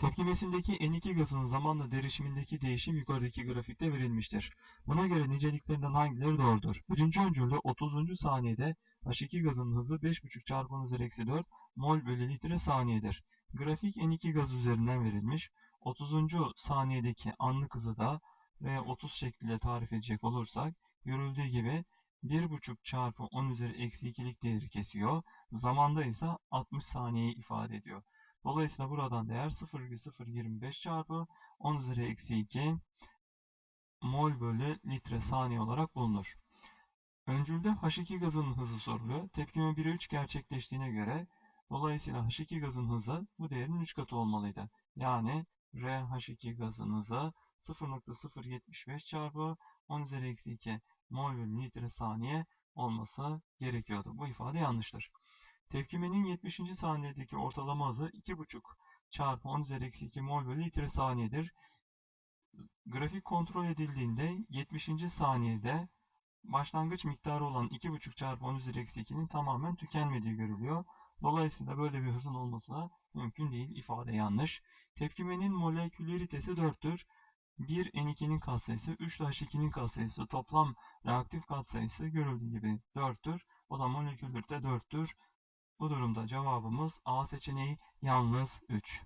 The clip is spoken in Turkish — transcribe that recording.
Tepkimesindeki N2 gazının zamanla derişimindeki değişim yukarıdaki grafikte verilmiştir. Buna göre niceliklerinden hangileri doğrudur? Birinci öncülde 30. saniyede H2 gazının hızı 5,5 çarpı 10 üzeri eksi 4 mol bölü litre saniyedir. Grafik N2 gazı üzerinden verilmiş. 30. saniyedeki anlık hızı da V30 şekliyle tarif edecek olursak görüldüğü gibi 1,5 çarpı 10 üzeri eksi 2'lik değeri kesiyor. Zamanda ise 60 saniyeyi ifade ediyor. Dolayısıyla buradan değer 0,025 çarpı 10 üzeri eksi 2 mol bölü litre saniye olarak bulunur. Öncülde H2 gazının hızı soruluyor. Tepkime 1'e 3 gerçekleştiğine göre dolayısıyla H2 gazın hızı bu değerin 3 katı olmalıydı. Yani RH2 gazın hızı 0.075 çarpı 10 üzeri eksi 2 mol bölü litre saniye olması gerekiyordu. Bu ifade yanlıştır. Tepkimenin 70. saniyedeki ortalama hızı 2,5 çarpı 10 üzeri eksi 2 mol bölü litre saniyedir. Grafik kontrol edildiğinde 70. saniyede başlangıç miktarı olan 2,5 çarpı 10 üzeri eksi 2'nin tamamen tükenmediği görülüyor. Dolayısıyla böyle bir hızın olması mümkün değil. İfade yanlış. Tepkimenin moleküleritesi 4'tür. 1 N2'nin katsayısı, 3 H2'nin katsayısı, toplam reaktif katsayısı görüldüğü gibi 4'tür. O zaman molekülerite 4'tür. Bu durumda cevabımız A seçeneği yalnız 3.